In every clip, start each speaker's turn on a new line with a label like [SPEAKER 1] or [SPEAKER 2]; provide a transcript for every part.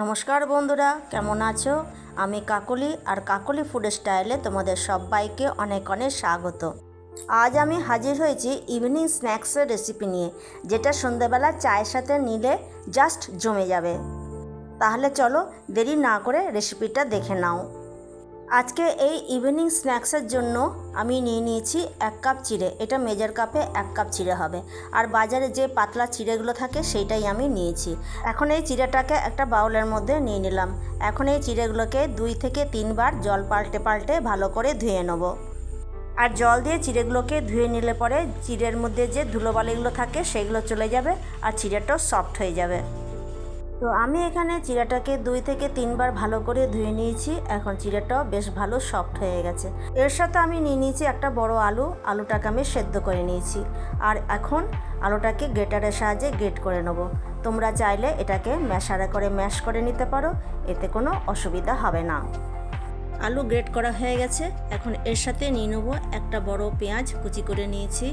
[SPEAKER 1] নমস্কার বন্ধুরা, কেমন আছো? আমি কাকলি আর কাকলি ফুড স্টাইলে তোমাদের সবাইকে অনেক অনেক স্বাগত। আজ আমি হাজির হয়েছি ইভিনিং স্ন্যাক্সের রেসিপি নিয়ে, যেটা সন্ধ্যাবেলা চায়ের সাথে নিলে জাস্ট জমে যাবে। তাহলে চলো দেরি না করে রেসিপিটা দেখে নাও। আজকে এই ইভিনিং স্ন্যাক্সের জন্য আমি নিয়ে নিয়েছি এক কাপ চিড়ে। এটা মেজার কাপে এক কাপ চিড়ে হবে। আর বাজারে যে পাতলা চিড়েগুলো থাকে, সেইটাই আমি নিয়েছি। এখন এই চিড়েটাকে একটা বাউলের মধ্যে নিয়ে নিলাম। এখন এই চিড়েগুলোকে দুই থেকে তিনবার জল পাল্টে পাল্টে ভালো করে ধুয়ে নেব। আর জল দিয়ে চিড়েগুলোকে ধুয়ে নিলে পরে চিড়ের মধ্যে যে ধুলোবালিগুলো থাকে, সেগুলো চলে যাবে আর চিড়েটাও সফট হয়ে যাবে। তো আমি এখানে চিড়াটাকে দুই থেকে তিনবার ভালো করে ধুয়ে নিয়েছি। এখন চিড়াটাও বেশ ভালো সফট হয়ে গেছে। এর সাথে আমি নিয়ে নিয়েছি একটা বড় আলু। আলুটাকে আমি সেদ্ধ করে নিয়েছি। আর এখন আলুটাকে গ্রেটারের সাহায্যে গ্রেট করে নেব। তোমরা চাইলে এটাকে ম্যাশারে করে ম্যাশ করে নিতে পারো। এতে কোনো অসুবিধা হবে না। আলু গ্রেট করা হয়ে গেছে। এখন এর সাথে নিয়ে নেব একটা বড় পেঁয়াজ কুচি করে নিয়েছি।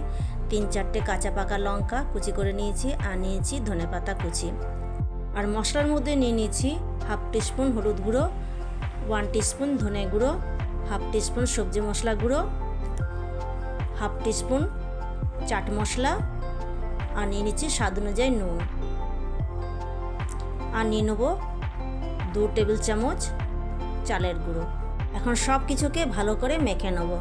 [SPEAKER 1] তিন চারটে কাঁচা পাকা লঙ্কা কুচি করে নিয়েছি। আর নিয়েছি ধনেপাতা কুচি। আর মশলার মধ্যে নিয়ে নিয়েছি হাফ টিস্পুন হলুদ গুঁড়ো, ওয়ান টিস্পুন ধনে গুঁড়ো, হাফ টিস্পুন সবজি মশলা গুঁড়ো, হাফ টিস্পুন চাট মশলা, আর নিয়ে নিচ্ছি স্বাদ অনুযায়ী নুন। আর নিয়ে নেব দু টেবিল চামচ চালের গুঁড়ো। এখন সব কিছুকে ভালো করে মেখে নেব।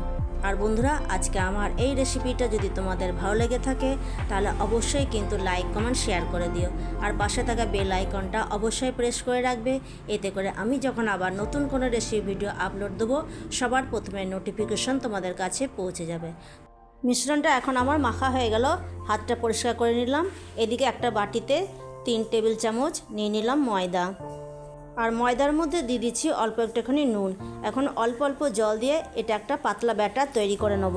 [SPEAKER 1] আর বন্ধুরা, আজকে আমার এই রেসিপিটা যদি তোমাদের ভালো লেগে থাকে, তাহলে অবশ্যই কিন্তু লাইক কমেন্ট শেয়ার করে দিও। আর পাশে থাকা বেল আইকনটা অবশ্যই প্রেস করে রাখবে। এতে করে আমি যখন আবার নতুন কোনো রেসিপি ভিডিও আপলোড দেবো, সবার প্রথমে নোটিফিকেশন তোমাদের কাছে পৌঁছে যাবে। মিশ্রণটা এখন আমার মাখা হয়ে গেল। হাতটা পরিষ্কার করে নিলাম। এদিকে একটা বাটিতে তিন টেবিল চামচ নিয়ে নিলাম ময়দা। আর ময়দার মধ্যে দিয়ে দিচ্ছি অল্প একটুখানি নুন। এখন অল্প অল্প জল দিয়ে এটা একটা পাতলা ব্যাটার তৈরি করে নেব।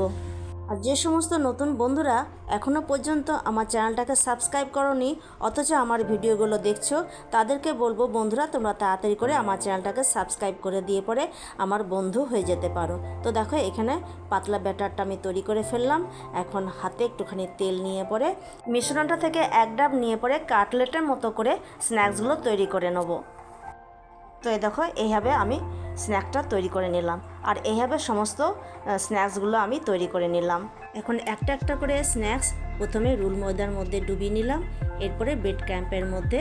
[SPEAKER 1] আর যে সমস্ত নতুন বন্ধুরা এখনও পর্যন্ত আমার চ্যানেলটাকে সাবস্ক্রাইব করনি, অথচ আমার ভিডিওগুলো দেখছ, তাদেরকে বলব, বন্ধুরা, তোমরা তাড়াতাড়ি করে আমার চ্যানেলটাকে সাবস্ক্রাইব করে দিয়ে পরে আমার বন্ধু হয়ে যেতে পারো। তো দেখো, এখানে পাতলা ব্যাটারটা আমি তৈরি করে ফেললাম। এখন হাতে একটুখানি তেল নিয়ে পরে মিশ্রণটা থেকে এক ডাব নিয়ে পরে কাটলেটের মতো করে স্ন্যাক্সগুলো তৈরি করে নেব। তো এই দেখো, এইভাবে আমি স্ন্যাকটা তৈরি করে নিলাম। আর এইভাবে সমস্ত স্ন্যাক্সগুলো আমি তৈরি করে নিলাম। এখন একটা একটা করে স্ন্যাক্স প্রথমে রুল ময়দার মধ্যে ডুবিয়ে নিলাম। এরপরে বেড ক্যাম্পের মধ্যে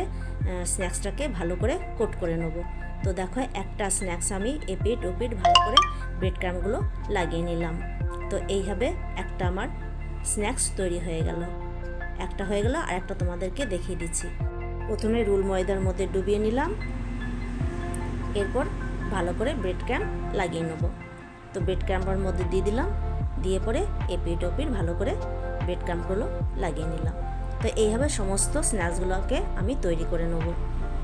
[SPEAKER 1] স্ন্যাক্সটাকে ভালো করে কোট করে নেব। তো দেখো, একটা স্ন্যাক্স আমি এপিট ওপিট ভালো করে ব্রেড ক্যাম্পগুলো লাগিয়ে নিলাম। তো এইভাবে একটা আমার স্ন্যাক্স তৈরি হয়ে গেল। একটা হয়ে গেল আর একটা তোমাদেরকে দেখিয়ে দিচ্ছি। প্রথমে রুল ময়দার মধ্যে ডুবিয়ে নিলাম। এরপর ভালো করে ব্রেড ক্যাম্প লাগিয়ে নেব। তো ব্রেড ক্যাম্পের মধ্যে দিয়ে দিলাম, দিয়ে পরে এপিট ওপিট ভালো করে ব্রেড ক্যাম্পগুলো লাগিয়ে নিলাম। তো এইভাবে সমস্ত স্ন্যাক্সগুলোকে আমি তৈরি করে নেব।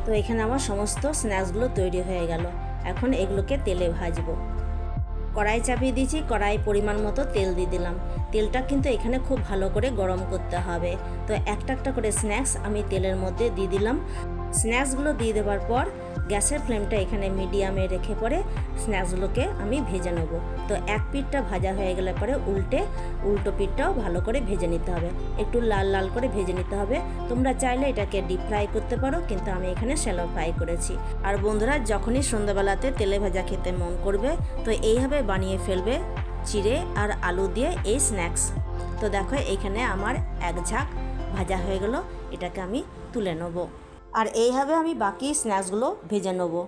[SPEAKER 1] তো এখানে আমার সমস্ত স্ন্যাক্সগুলো তৈরি হয়ে গেল। এখন এগুলোকে তেলে ভাজবো। কড়াই চাপিয়ে দিয়েছি, কড়াই পরিমাণ মতো তেল দিয়ে দিলাম। তেলটা কিন্তু এখানে খুব ভালো করে গরম করতে হবে। তো একটা একটা করে স্ন্যাক্স আমি তেলের মধ্যে দিয়ে দিলাম। স্ন্যাক্সগুলো দিয়ে দেওয়ার পর গ্যাসের ফ্লেমটা এখানে মিডিয়ামে রেখে পরে স্ন্যাক্সগুলোকে আমি ভেজে নেব। তো এক পিঠটা ভাজা হয়ে গেলে পরে উল্টে, উল্টো পিঠটাও ভালো করে ভেজে নিতে হবে। একটু লাল লাল করে ভেজে নিতে হবে। তোমরা চাইলে এটাকে ডিপ ফ্রাই করতে পারো, কিন্তু আমি এখানে শ্যালো ফ্রাই করেছি। আর বন্ধুরা, যখনই সন্ধ্যাবেলাতে তেলে ভাজা খেতে মন করবে, তো এইভাবে বানিয়ে ফেলবে চিড়ে আর আলু দিয়ে এই স্ন্যাক্স। তো দেখো এইখানে আমার এক ঝাঁক ভাজা হয়ে গেল। এটাকে আমি তুলে নেব। আর এইভাবে আমি বাকি স্ন্যাক্সগুলো ভেজে নেব।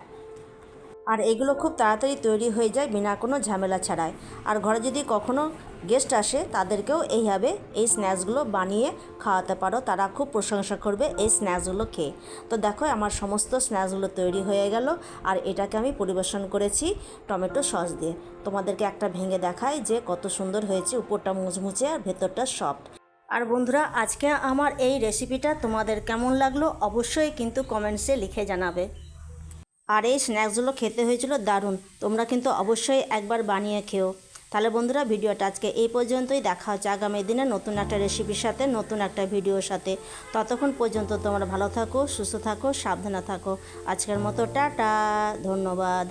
[SPEAKER 1] আর এগুলো খুব তাড়াতাড়ি তৈরি হয়ে যায় বিনা কোনো ঝামেলা ছাড়াই। আর ঘরে যদি কখনো গেস্ট আসে, তাদেরকেও এইভাবে এই স্ন্যাক্সগুলো বানিয়ে খাওয়াতে পারো। তারা খুব প্রশংসা করবে এই স্ন্যাক্সগুলো খেয়ে। তো দেখো, আমার সমস্ত স্ন্যাক্সগুলো তৈরি হয়ে গেল। আর এটাকে আমি পরিবেশন করেছি টমেটো সস দিয়ে। তোমাদেরকে একটা ভেঙে দেখাই যে কত সুন্দর হয়েছে। উপরটা মুচমুচে আর ভেতরটা সফট। আর বন্ধুরা, আজকে আমার এই রেসিপিটা তোমাদের কেমন লাগল অবশ্যই কিন্তু কমেন্টসে লিখে জানাবে। আর এই স্ন্যাক্সগুলো খেতে হয়েছিল দারুণ, তোমরা কিন্তু অবশ্যই একবার বানিয়ে খেও। তাহলে বন্ধুরা, ভিডিওটা আজকে এই পর্যন্তই, দেখা হচ্ছে আগামী দিনে নতুন একটা রেসিপির সাথে, নতুন একটা ভিডিওর সাথে। ততক্ষণ পর্যন্ত তোমরা ভালো থাকো, সুস্থ থাকো, সাবধানে থাকো। আজকের মতো, টাটা, ধন্যবাদ।